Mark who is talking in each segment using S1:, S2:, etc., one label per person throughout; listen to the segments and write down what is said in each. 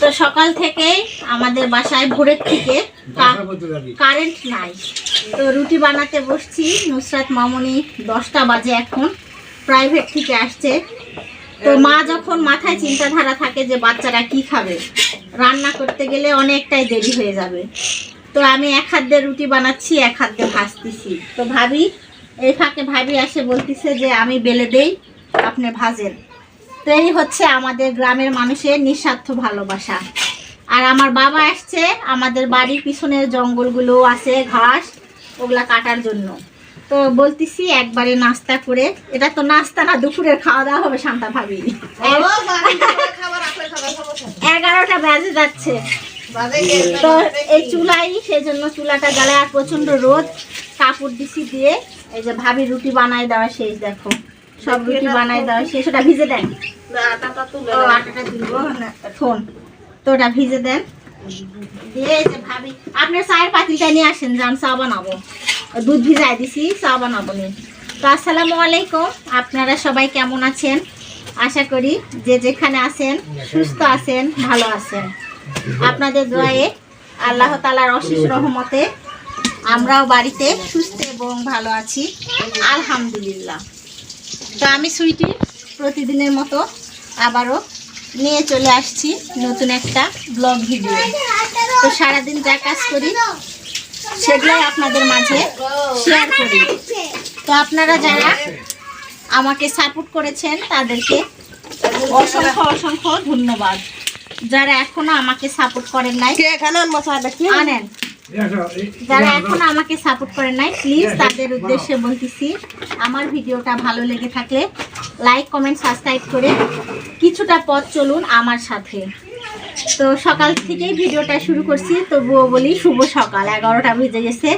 S1: তো সকাল থেকেই আমাদের বাসায় ভোরের থেকে কারেন্ট নাই। তো রুটি বানাতে বসছি। নুসরাত মামনি দশটা বাজে এখন। প্রাইভেট থেকে আসছে। তো মা যখন মাথায় চিন্তাধারা থাকে যে বাচ্চারা কি খাবে, রান্না করতে গেলে অনেকটাই দেরি হয়ে যাবে। তো আমি এক হাত দিয়ে রুটি বানাচ্ছি, এক হাত দিয়ে ভাজতেছি। তো ভাবি, এই ফাঁকে ভাবি আসে বলতেছে যে আমি বেলে দেই, আপনি ভাজেন। তো এই হচ্ছে আমাদের গ্রামের মানুষের নিঃস্বার্থ ভালোবাসা। আর আমার বাবা আসছে আমাদের বাড়ির পিছনের জঙ্গলগুলো আছে ঘাস ওগুলা কাটার জন্য। তো বলতেছি একবারে নাস্তা করে। এটা তো নাস্তা না দুপুরের খাওয়া দাওয়া হবে শান্তা ভাবি। এগারোটা বাজে যাচ্ছে। তো এই চুলাই সেই জন্য চুলাটা জ্বালায় আর প্রচণ্ড রোদ। কাপড় দিছি দিয়ে এই যে ভাবি রুটি বানাই দেওয়া শেষ দেখো। সব রুটি বানাই শেষ ওটা ভিজে দেন। আটাটা তুলবো ফোন তো ওটা ভিজে দেন। দিয়ে যে ভাবি আপনার চায়ের পাতিলটা নিয়ে আসেন যান চা বানাবো। দুধ ভিজাই দিছি চা বানাবো নি। তো আসসালামু আলাইকুম আপনারা সবাই কেমন আছেন? আশা করি যে যেখানে আছেন সুস্থ আছেন ভালো আছেন। আপনাদের দোয়ায়ে আল্লাহ তালার অশেষ রহমতে আমরাও বাড়িতে সুস্থ এবং ভালো আছি। আলহামদুলিল্লাহ। তো আমি সুইটি প্রতিদিনের মতো আবারও নিয়ে চলে আসছি নতুন একটা ব্লগ ভিডিও। তো সারাদিন যা কাজ করি সেগুলোই আপনাদের মাঝে শেয়ার করি। তো আপনারা যারা আমাকে সাপোর্ট করেছেন তাদেরকে অসংখ্য অসংখ্য ধন্যবাদ। যারা এখনও আমাকে সাপোর্ট করেন নাই আনেন। যারা এখন আমাকে সাপোর্ট করে নাই প্লিজ তাদের উদ্দেশ্যে বলতেছি আমার ভিডিওটা ভালো লেগে থাকলে লাইক কমেন্ট সাবস্ক্রাইব করে কিছুটা পথ চলুন আমার সাথে। তো সকাল থেকেই ভিডিওটা শুরু করছি তবুও বলি শুভ সকাল এগারোটা বেজে গেছে।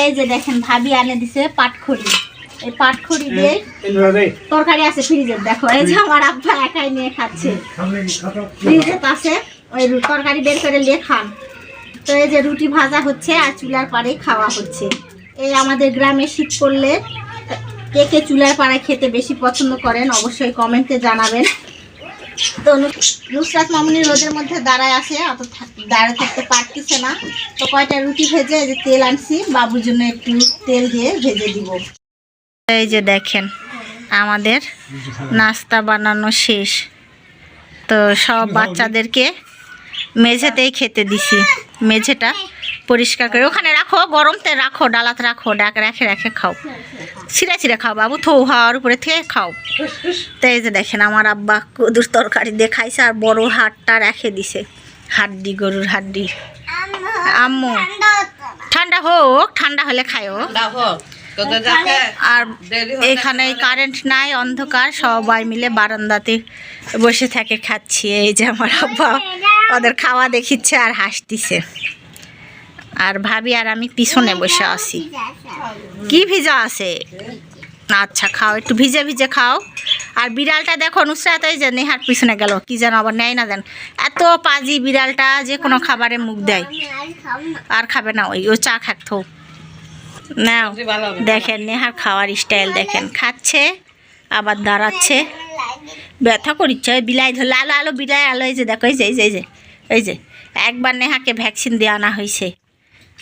S1: এই যে দেখেন ভাবি আনে দিছে পাটখড়ি। এই পাটখড়ি দিয়ে তরকারি আছে ফ্রিজের দেখো এই যে আমার আব্বা একাই নিয়ে খাচ্ছে। ফ্রিজে আছে ওই তরকারি বের করে নিয়ে খান। তো এই যে রুটি ভাজা হচ্ছে আর চুলার পাড়ে খাওয়া হচ্ছে। এই আমাদের গ্রামে শীত পড়লে কে কে চুলার পাড়ায় খেতে বেশি পছন্দ করেন অবশ্যই কমেন্টে জানাবেন। তো নুসরাত মামুনি রোদের মধ্যে দাঁড়ায় আসে অত দাঁড়ায় থাকতে পারতেছে না। তো কয়টা রুটি ভেজে এই যে তেল আনছি, বাবুর জন্য একটু তেল দিয়ে ভেজে দিব। এই যে দেখেন, আমাদের নাস্তা বানানো শেষ। তো সব বাচ্চাদেরকে মেঝেতেই খেতে দিছি। মেঝেটা পরিষ্কার করে। ওখানে রাখো গরমতে রাখো ডালাতে রাখো ডাক রেখে রেখে খাও। ছিঁড়ে ছিঁড়ে খাও বাবু থৌ হওয়ার উপরে থেকে খাও। তো এই যে দেখেন আমার আব্বা কদুর তরকারি দিয়ে খাইছে আর বড় হাড়টা রেখে দিছে। হাড্ডি গরুর হাড্ডি। আম্মু ঠান্ডা হোক ঠান্ডা হলে খায়ও আর এখানে কারেন্ট নাই অন্ধকার সবাই মিলে বারান্দাতে বসে থাকে খাচ্ছি। এই যে আমার আব্বা। ওদের খাওয়া দেখিচ্ছে আর হাসতিছে। আর ভাবি আর আমি পিছনে বসে আছি। কি ভিজা আছে? আচ্ছা খাও একটু ভিজে ভিজে খাও। আর বিড়ালটা দেখো নুসরাত এই যে নেহার পিছনে গেল কি যেন আবার নেয় না দেন এত পাজি বিড়ালটা যে কোনো খাবারে মুখ দেয়। আর খাবে না ওই ও চা খাকতো নাও দেখেন নেহার খাওয়ার স্টাইল দেখেন। খাচ্ছে আবার দাঁড়াচ্ছে। ব্যথা করিচ্ছে, ওই বিলাই ধরলে, আলো আলো, বিলাই আলো, এই যে দেখো, এই যে এই যে এই যে এই যে, একবার নেহাকে ভ্যাকসিন দিয়ে আনা হয়েছে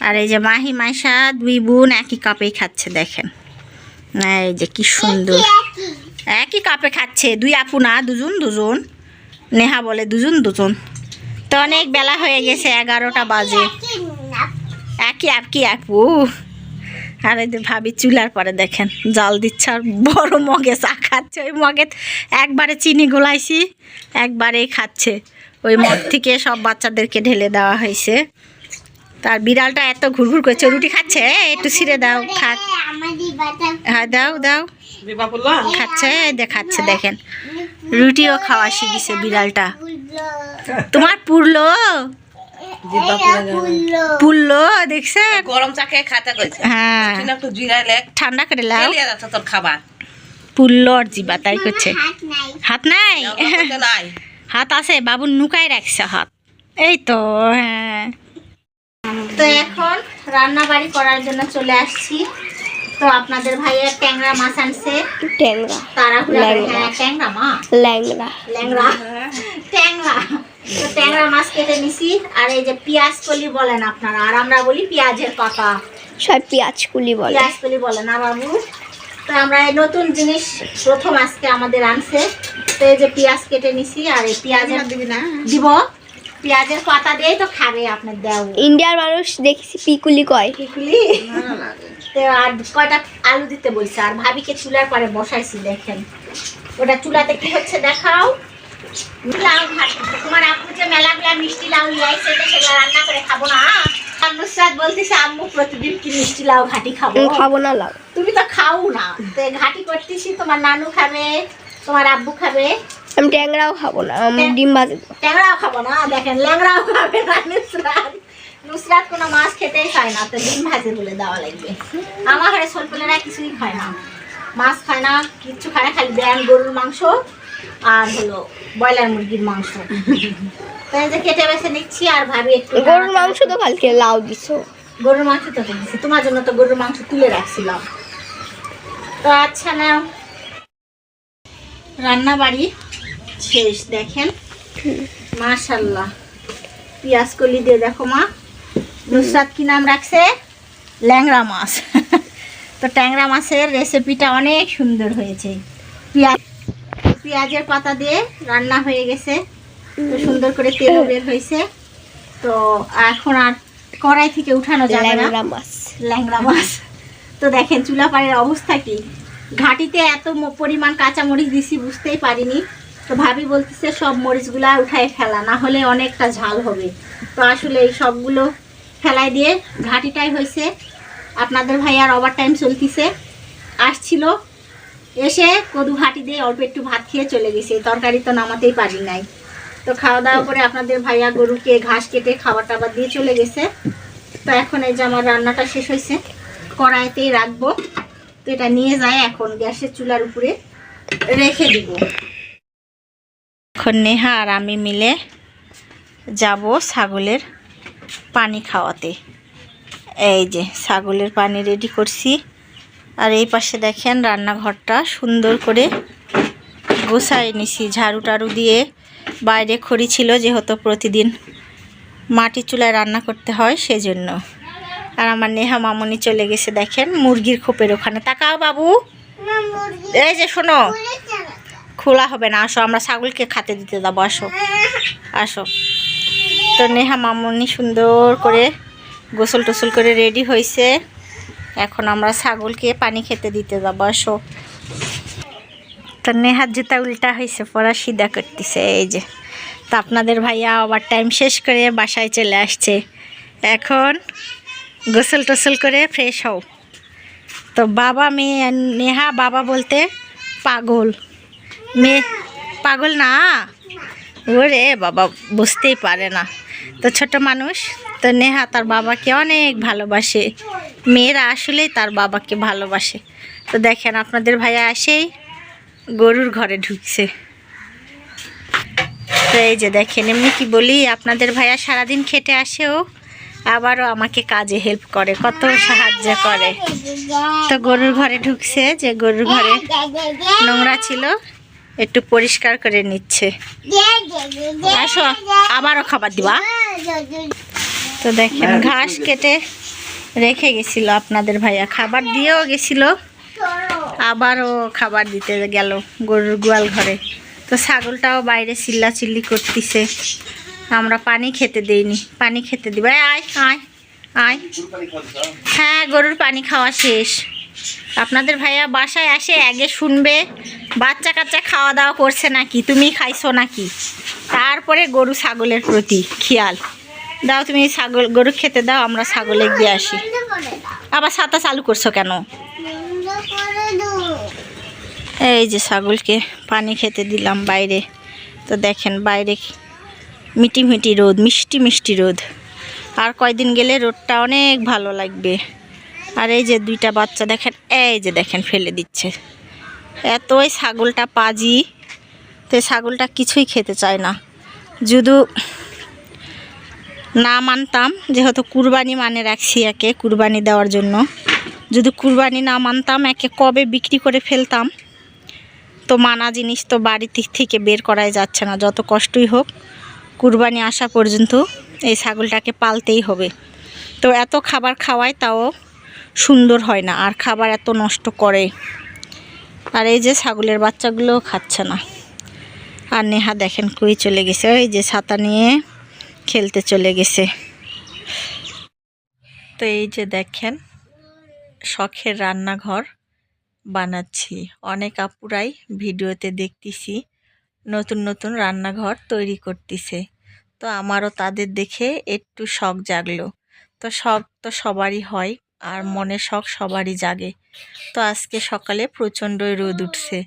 S1: আর এই যে মাহি, মাইশা, দুই বোন একই কাপেই খাচ্ছে, দেখেন। এই যে কি সুন্দর। একই কাপে খাচ্ছে, দুই আপু না, দুজন দুজন। নেহা বলে দুজন দুজন। তো অনেক বেলা হয়ে গেছে, এগারোটা বাজে। একই একই আপু আর এই যে ভাবি চুলার পরে দেখেন, জল দিচ্ছে আর বড় মগে চা খাচ্ছে। ওই মগে একবারে চিনি গোলাইছি, একবারেই খাচ্ছে। ওই মগ থেকে সব বাচ্চাদেরকে ঢেলে দেওয়া হয়েছে। তার বিড়ালটা এত ঘুরঘুর করছে রুটি খাচ্ছে? একটু ছিঁড়ে দাও, খাক। হ্যাঁ দাও দাও। খাচ্ছে, এই যে খাচ্ছে, দেখেন। রুটিও খাওয়া শিখেছে বিড়ালটা। তোমার পুরলো? পুরলো দেখছে
S2: গরম চাকে খাতে কইছে
S1: হ্যাঁ।
S2: একটু জিরাইলে
S1: ঠান্ডা করে লাও।
S2: খেলিয়া যাচ্ছে তোর খাবার।
S1: আর জিবা তাই করছে। হাত নাই।
S2: নাই?
S1: হাত আছে বাবু নুকাই রাখছে হাত। এই তো হ্যাঁ। তো এখন রান্না বাড়ি করার জন্য চলে আসছি। তো আপনাদের ভাইয়ের ট্যাংরা মাছ আনছে।
S3: ট্যাংরা।
S1: তারা হ্যাঁ ট্যাংরা মাছ।
S3: ল্যাংড়া।
S1: ল্যাংরা ট্যাংরা। তো ট্যাংরা মাছ কেটে নিছি। আর এই যে পেঁয়াজ কলি বলেন আপনারা আর আমরা বলি পেঁয়াজের পাতা।
S3: সব পেঁয়াজ কুলি বলে।
S1: পেঁয়াজ কলি বলে না বাবু? তো আমরা এই নতুন জিনিস প্রথম আজকে আমাদের আনছে। তো এই যে পেঁয়াজ কেটে নিছি আর এই পেঁয়াজের
S2: দিবি না?
S1: দিব। পেঁয়াজের পাতা দিয়েই তো খাবে আপনার দেও।
S3: ইন্ডিয়ার মানুষ দেখছি পিকুলি কয়।
S1: পিকুলি? তো আর কয়টা আলু দিতে বলছে? আর ভাবিকে চুলার পরে বসাইছি দেখেন। ওটা চুলাতে কি হচ্ছে দেখাও। লাউ ভাত। তোমার আপু যে মেলাগুলা মিষ্টি লাউ লিয়াইছে সেগুলো রান্না করে খাব না? আর বলতেছে আম্মু প্রতিদিন কি মিষ্টি লাউ ঘাটি খাব?
S3: খাব না লাউ।
S1: তুমি তো খাও না। তো ঘাটি করতেছি তোমার নানু খাবে তোমার আব্বু খাবে।
S3: আমি ট্যাংরাও খাব না আমি ডিম ভাজি।
S1: ট্যাংরাও খাব না দেখেন ল্যাংরাও খাবে না নুসরাত কোনো মাছ খেতেই খায় না তো ডিম ভাজি বলে দেওয়া লাগবে। আমার ঘরে ছোটবেলারা কিছুই খায় না। মাছ খায় না কিচ্ছু খায় না খালি ব্যান গরুর মাংস আর হলো ব্রয়লার মুরগির মাংস। তো যে কেটে বেছে নিচ্ছি আর ভাবি একটু
S3: গরুর মাংস তো কালকে লাউ দিছো।
S1: গরুর মাংস তো দিচ্ছি তোমার জন্য তো গরুর মাংস তুলে রাখছিলাম। তো আচ্ছা না রান্না বাড়ি শেষ দেখেন। মাশাল্লাহ। পেঁয়াজ কলি দিয়ে দেখো মা। নুসরাত কি নাম রাখছে? ল্যাংরা মাছ। তো ট্যাংরা মাছের রেসিপিটা অনেক সুন্দর হয়েছে। পেঁয়াজ পেঁয়াজের পাতা দিয়ে রান্না হয়ে গেছে। তো সুন্দর করে তেল বের হয়েছে। তো এখন আর কড়াই থেকে উঠানো যাবে না।
S3: ল্যাংড়া মাছ।
S1: ল্যাংরা মাছ। তো দেখেন চুলা পাড়ের অবস্থা কি? ঘাটিতে এত পরিমাণ কাঁচামরিচ দিছি বুঝতেই পারিনি। তো ভাবি বলতেছে সব মরিচগুলা উঠায় ফেলা না হলে অনেকটা ঝাল হবে। তো আসলে এই সবগুলো ফেলাই দিয়ে ঘাটিটাই হয়েছে। আপনাদের ভাইয়ার ওভার টাইম চলতিছে। আসছিল, এসে কদু ঘাটি দিয়ে অল্প একটু ভাত খেয়ে চলে গেছে। তরকারি তো নামাতেই পারি নাই। তো খাওয়া দাওয়া করে আপনাদের ভাইয়া গরুকে ঘাস কেটে খাবার টাবার দিয়ে চলে গেছে। তো এখন এই যে আমার রান্নাটা শেষ হয়েছে, কড়াইতেই রাখব। তো এটা নিয়ে যায় এখন গ্যাসের চুলার উপরে, রেখে দিব। এখন নেহা আর আমি মিলে যাব ছাগলের পানি খাওয়াতে। এই যে, ছাগলের পানি রেডি করছি। আর এই পাশে দেখেন রান্নাঘরটা সুন্দর করে গোছায় নিছি, ঝাড়ু টাড়ু দিয়ে। বাইরে খড়ি ছিল, যেহেতু প্রতিদিন মাটি চুলায় রান্না করতে হয়, সেজন্য। আর আমার নেহা মামনি চলে গেছে, দেখেন মুরগির খোপের ওখানে। তাকাও বাবু। এই যে শোনো, খোলা হবে না, আসো, আমরা ছাগলকে খাতে দিতে যাব, আসো। আসো। তো নেহা মামনি সুন্দর করে গোসল টোসল করে রেডি হয়েছে। এখন আমরা ছাগলকে পানি খেতে দিতে যাব, আসো। তো নেহার জুতা উল্টা হয়েছে পড়া সিধা করতেছে, এই যে। তো আপনাদের ভাইয়া আবার টাইম শেষ করে বাসায় চলে আসছে। এখন গোসল টোসল করে ফ্রেশ হও। তো বাবা মেয়ে, নেহা বাবা বলতে পাগল। মেয়ে পাগল না? ওরে বাবা, বুঝতেই পারে না। তো ছোট মানুষ, তো নেহা তার বাবাকে অনেক ভালোবাসে। মেয়েরা আসলেই তার বাবাকে ভালোবাসে। তো দেখেন, আপনাদের ভাইয়া আসেই গরুর ঘরে ঢুকছে। তো এই যে দেখেন, এমনি কি বলি, আপনাদের ভাইয়া সারাদিন খেটে আসেও আবারও আমাকে কাজে হেল্প করে, কত সাহায্য করে। তো গরুর ঘরে ঢুকছে, যে গরুর ঘরে নোংরা ছিল একটু পরিষ্কার করে নিচ্ছে। আসো আবারও খাবার দিবা। তো দেখেন ঘাস কেটে রেখে গেছিল আপনাদের ভাইয়া। খাবার দিয়েও গেছিল আবারও খাবার দিতে গেল গরুর গোয়াল ঘরে। তো ছাগলটাও বাইরে চিল্লা চিল্লি করতেছে। আমরা পানি খেতে দেইনি পানি খেতে দিব। আয় আয় আয়। হ্যাঁ গরুর পানি খাওয়া শেষ। আপনাদের ভাইয়া বাসায় আসে, আগে শুনবে বাচ্চা কাচ্চা খাওয়া দাওয়া করছে নাকি, তুমি খাইছো নাকি? তারপরে গরু ছাগলের প্রতি খেয়াল। দাও তুমি ছাগল, গরু খেতে দাও, আমরা ছাগলে দিয়ে আসি। আবার ছাতা চালু করছ কেন? এই যে ছাগলকে পানি খেতে দিলাম বাইরে। তো দেখেন বাইরে মিটি মিটি রোদ, মিষ্টি মিষ্টি রোদ। আর কয়দিন গেলে রোদটা অনেক ভালো লাগবে। আর এই যে দুইটা বাচ্চা দেখেন, এই যে দেখেন ফেলে দিচ্ছে। এতই ছাগলটা পাজি, তো ছাগলটা কিছুই খেতে চায় না। যদি না মানতাম, যেহেতু কুরবানি মানে রাখছি একে, কুরবানি দেওয়ার জন্য। যদি কুরবানি না মানতাম, একে কবে বিক্রি করে ফেলতাম? তো মানা জিনিস তো বাড়ি থেকে বের করাই যাচ্ছে না, যত কষ্টই হোক। কুরবানি আসা পর্যন্ত এই ছাগলটাকে পালতেই হবে। তো এত খাবার খাওয়ায় তাও সুন্দর হয় না, আর খাবার এত নষ্ট করে। আর এই যে ছাগলের বাচ্চাগুলোও খাচ্ছে না। আর নেহা দেখেন কই চলে গেছে, ওই যে ছাতা নিয়ে খেলতে চলে গেছে। তো এই যে দেখেন, শখের রান্নাঘর বানাচ্ছি। অনেক আপুরাই ভিডিওতে দেখতেছি, নতুন নতুন রান্নাঘর তৈরি করতেছে। তো আমারও তাদের দেখে একটু শখ জাগলো। তো শখ তো সবারই হয় আর মনে শখ সবারই জাগে। তো আজকে সকালে প্রচণ্ডই রোদ উঠছে।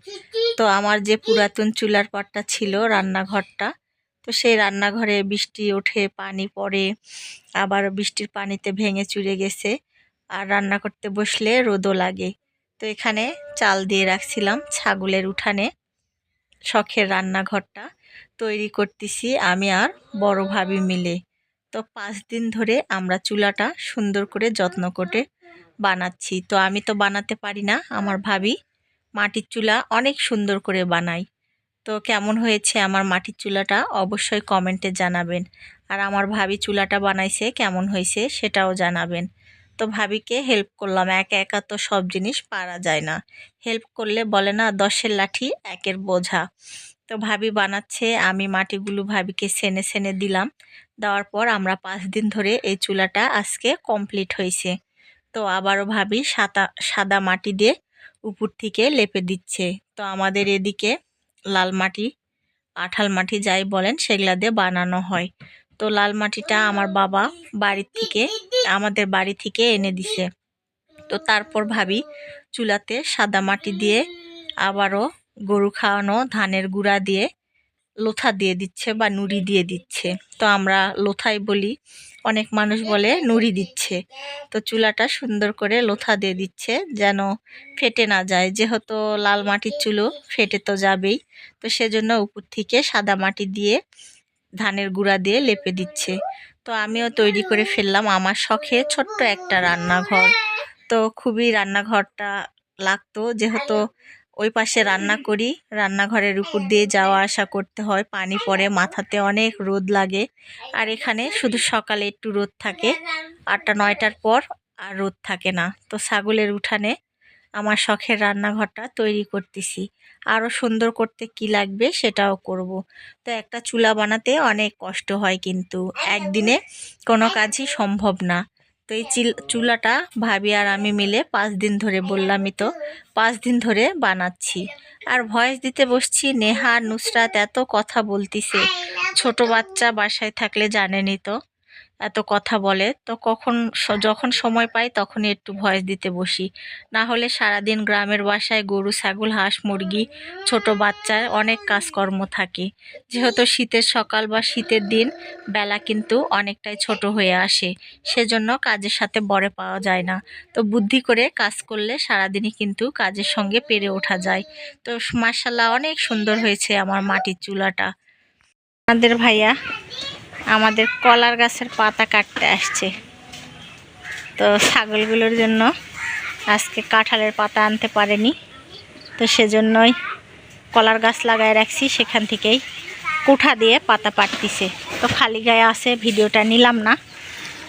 S1: তো আমার যে পুরাতন চুলার পাটটা ছিল রান্নাঘরটা, তো সেই রান্নাঘরে বৃষ্টি ওঠে, পানি পড়ে, আবার বৃষ্টির পানিতে ভেঙে চুরে গেছে আর রান্না করতে বসলে রোদও লাগে। তো এখানে চাল দিয়ে রাখছিলাম ছাগলের উঠানে। শখের রান্নাঘরটা তৈরি করতেছি আমি আর বড় ভাবি মিলে। তো পাঁচ দিন ধরে আমরা চুলাটা সুন্দর করে যত্ন করে বানাচ্ছি। তো আমি তো বানাতে পারি না, আমার ভাবি মাটির চুলা অনেক সুন্দর করে বানাই তো কেমন হয়েছে আমার মাটির চুলাটা অবশ্যই কমেন্টে জানাবেন। আর আমার ভাবি চুলাটা বানাইছে, কেমন হয়েছে সেটাও জানাবেন। তো ভাবিকে হেল্প করলাম, একা একা তো সব জিনিস পারা যায় না। হেল্প করলে বলে না, দশের লাঠি একের বোঝা। তো ভাবি বানাচ্ছে, আমি মাটিগুলো ভাবিকে সেনে সেনে দিলাম। দেওয়ার পর আমরা পাঁচ দিন ধরে এই চুলাটা আজকে কমপ্লিট হয়েছে। তো আবারও ভাবি সাদা সাদা মাটি দিয়ে উপর থেকে লেপে দিচ্ছে। তো আমাদের এদিকে লাল মাটি, আঠাল মাটি যাই বলেন সেগুলা দিয়ে বানানো হয়। তো লাল মাটিটা আমার বাবা বাড়ির থেকে, আমাদের বাড়ি থেকে এনে দিছে। তো তারপর ভাবি চুলাতে সাদা মাটি দিয়ে আবারও গরু খাওয়ানো, ধানের গুঁড়া দিয়ে লোথা দিয়ে দিচ্ছে বা নুড়ি দিয়ে দিচ্ছে। তো আমরা লোথাই বলি। অনেক মানুষ বলে নুড়ি দিচ্ছে। তো চুলাটা সুন্দর করে লোথা দিয়ে দিচ্ছে যেন ফেটে না যায়। যেহেতু লাল মাটির চুলো, ফেটে তো যাবেই। তো সেজন্য উপর থেকে সাদা মাটি দিয়ে ধানের গুঁড়া দিয়ে লেপে দিচ্ছে। তো আমিও তৈরি করে ফেললাম আমার শখে ছোট্ট একটা রান্নাঘর। তো খুবই রান্নাঘরটা লাগতো। যেহেতু ওই পাশে রান্না করি। রান্নাঘরের উপর দিয়ে যাওয়া আসা করতে হয়। পানি পড়ে, মাথাতে অনেক রোদ লাগে। আর এখানে শুধু সকালে একটু রোদ থাকে। আটটা, নয়টার পর আর রোদ থাকে না। তো ছাগলের উঠানে আমার শখের রান্নাঘরটা তৈরি করতেছি। আরও সুন্দর করতে কি লাগবে সেটাও করব। তো একটা চুলা বানাতে অনেক কষ্ট হয় কিন্তু। একদিনে কোনো কাজই সম্ভব না। তো এই চিল, চুলাটা ভাবি আর আমি মিলে পাঁচ দিন ধরে বললামই তো, পাঁচ দিন ধরে বানাচ্ছি। আর ভয়েস দিতে বসছি, নেহা নুসরাত এত কথা বলতিছে। ছোট বাচ্চা বাসায় থাকলে জানেনি তো। এত কথা বলে, তো কখন যখন সময় পাই তখনই একটু ভয়েস দিতে বসি। না হলে সারাদিন গ্রামের বাসায় গরু, ছাগল, হাঁস, মুরগি, ছোট বাচ্চার অনেক কাজকর্ম থাকে। যেহেতু শীতের সকাল বা শীতের দিন, বেলা কিন্তু অনেকটাই ছোট হয়ে আসে। সেজন্য কাজের সাথে বরে পাওয়া যায় না। তো বুদ্ধি করে কাজ করলে সারাদিনই কিন্তু কাজের সঙ্গে পেরে ওঠা যায়। তো মার্শাল্লাহ অনেক সুন্দর হয়েছে আমার মাটির চুলাটা। আমাদের ভাইয়া আমাদের কলার গাছের পাতা কাটতে আসছে। তো ছাগলগুলোর জন্য আজকে কাঁঠালের পাতা আনতে পারেনি। তো সেজন্যই কলার গাছ লাগায় রাখছি, সেখান থেকেই কুঠা দিয়ে পাতা পাটতিছে তো খালি গায়ে আছে, ভিডিওটা নিলাম না।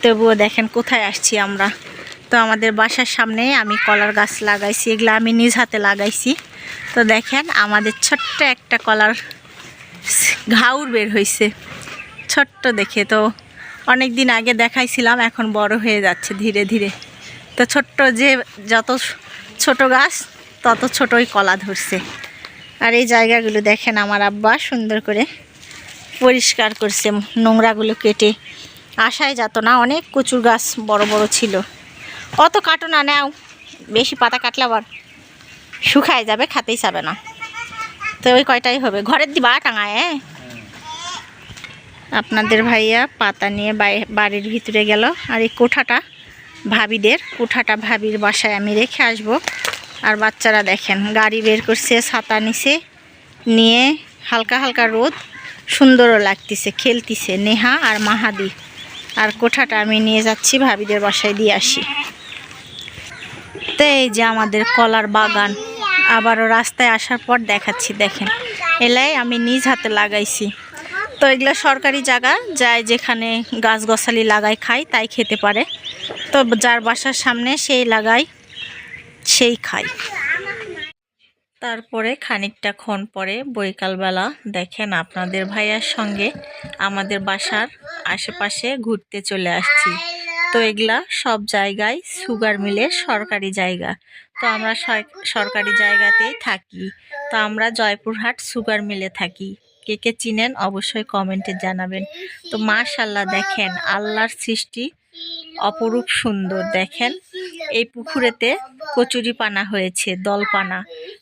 S1: তবুও দেখেন কোথায় আসছি আমরা। তো আমাদের বাসার সামনে আমি কলার গাছ লাগাইছি, এগুলো আমি নিজ হাতে লাগাইছি। তো দেখেন আমাদের ছোট্ট একটা কলার ঘাউর বের হয়েছে ছোট্ট দেখে তো অনেক দিন আগে দেখাইছিলাম, এখন বড় হয়ে যাচ্ছে ধীরে ধীরে। তো ছোট্ট যে যত ছোট গাছ, তত ছোটই কলা ধরছে। আর এই জায়গাগুলো দেখেন আমার আব্বা সুন্দর করে পরিষ্কার করছে, নোংরাগুলো কেটে। আশায় যেত না, অনেক কচুর গাছ বড় বড় ছিল। অত কাটো না, নাও। বেশি পাতা কাটলে আবার শুকায় যাবে, খাতেই যাবে না। তো ওই কয়টাই হবে? ঘরের দিবা টাঙায় হ্যাঁ? আপনাদের ভাইয়া পাতা নিয়ে বাড়ির ভিতরে গেল। আর এই কোঠাটা ভাবিদের, কোঠাটা ভাবির বাসায় আমি রেখে আসব। আর বাচ্চারা দেখেন, গাড়ি বের করছে, ছাতা নিছে, নিয়ে হালকা হালকা রোদ, সুন্দরও লাগতেছে, খেলতিছে, নেহা আর মাহাদি। আর কোঠাটা আমি নিয়ে যাচ্ছি, ভাবিদের বাসায় দিয়ে আসি। তো এই যে আমাদের কলার বাগান, আবারও রাস্তায় আসার পর দেখাচ্ছি, দেখেন। এলাই আমি নিজ হাতে লাগাইছি। তো এগুলো সরকারি জায়গা যায় যেখানে গাছ গছালি লাগায় খায়, তাই খেতে পারে। তো যার বাসার সামনে সেই লাগায়, সেই খায়। তারপরে খানিকটা ক্ষণ পরে বৈকালবেলা দেখেন আপনাদের ভাইয়ার সঙ্গে আমাদের বাসার আশেপাশে ঘুরতে চলে আসছি। তো এগুলা সব জায়গায় সুগার মিলের সরকারি জায়গা। তো আমরা সর- সরকারি জায়গাতেই থাকি। তো আমরা জয়পুরহাট সুগার মিলে থাকি। কে কে চিনেন অবশ্যই কমেন্টে জানাবেন। তো মাশাল্লাহ দেখেন, আল্লাহর সৃষ্টি অপরূপ সুন্দর। দেখেন, এই পুকুরেতে কচুরি পানা হয়েছে দল পানা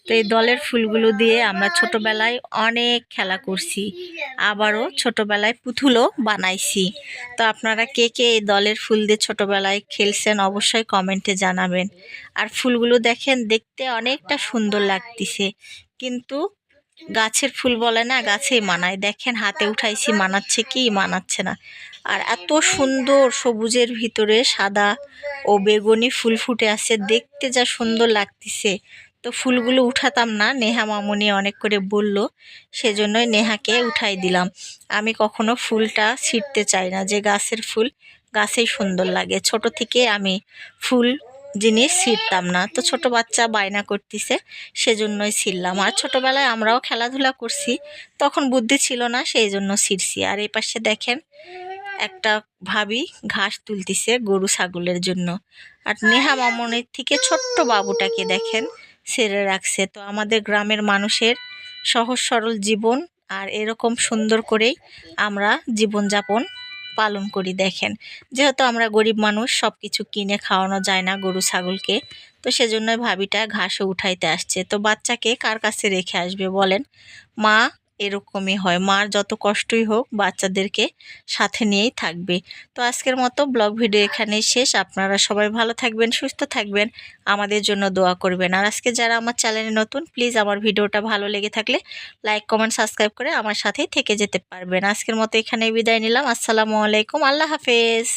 S1: তো এই দলের ফুলগুলো দিয়ে আমরা ছোটবেলায় অনেক খেলা করছি, আবারও ছোটবেলায় পুতুলও বানাইছি। তো আপনারা কে কে এই দলের ফুল দিয়ে ছোটবেলায় খেলছেন অবশ্যই কমেন্টে জানাবেন। আর ফুলগুলো দেখেন, দেখতে অনেকটা সুন্দর লাগতিছে। কিন্তু গাছের ফুল বলে না, গাছেই মানায়। দেখেন, হাতে উঠাইছি, মানাচ্ছে কি, মানাচ্ছে না। আর এত সুন্দর সবুজের ভিতরে সাদা ও বেগুনি ফুল ফুটে আছে। দেখতে যা সুন্দর লাগতিছে। তো ফুলগুলো উঠাতাম না, নেহা মামুনি অনেক করে বলল, সেজন্যই নেহাকে উঠাই দিলাম। আমি কখনো ফুলটা ছিঁড়তে চাই না, যে গাছের ফুল, গাছেই সুন্দর লাগে। ছোট থেকে আমি ফুল জিনিস ছিঁড়তাম না। তো ছোট বাচ্চা বায়না করতেছে, সেজন্যই ছিঁড়লাম। আর ছোটবেলায় আমরাও খেলাধুলা করছি, তখন বুদ্ধি ছিল না সেই জন্য ছিঁড়ছি। আর এই পাশে দেখেন, একটা ভাবি ঘাস তুলতিছে গরু ছাগলের জন্য। আর নেহা মামনের থেকে ছোট্ট বাবুটাকে দেখেন, ছেড়ে রাখছে। তো আমাদের গ্রামের মানুষের সহজ সরল জীবন আর এরকম সুন্দর করেই আমরা জীবনযাপন পালন করি, দেখেন। যেহেতু আমরা গরিব মানুষ সব কিছু কিনে খাওয়ানো যায় না গরু, ছাগলকে। তো সেজন্যই ভাবিটা ঘাসও উঠাইতে আসছে। তো বাচ্চাকে কার কাছে রেখে আসবে বলেন? মা এরকমই হয়। মার যত কষ্টই হোক, বাচ্চাদেরকে সাথে নিয়েই থাকবে। তো আজকের মতো ব্লগ ভিডিও এখানেই শেষ। আপনারা সবাই ভালো থাকবেন, সুস্থ থাকবেন, আমাদের জন্য দোয়া করবেন। আর আজকে যারা আমার চ্যানেলে নতুন, প্লিজ আমার ভিডিওটা ভালো লেগে থাকলে লাইক, কমেন্ট, সাবস্ক্রাইব করে আমার সাথেই থেকে যেতে পারবেন। আজকের মতো এখানে বিদায় নিলাম। আসসালামু আলাইকুম। আল্লাহ হাফেজ।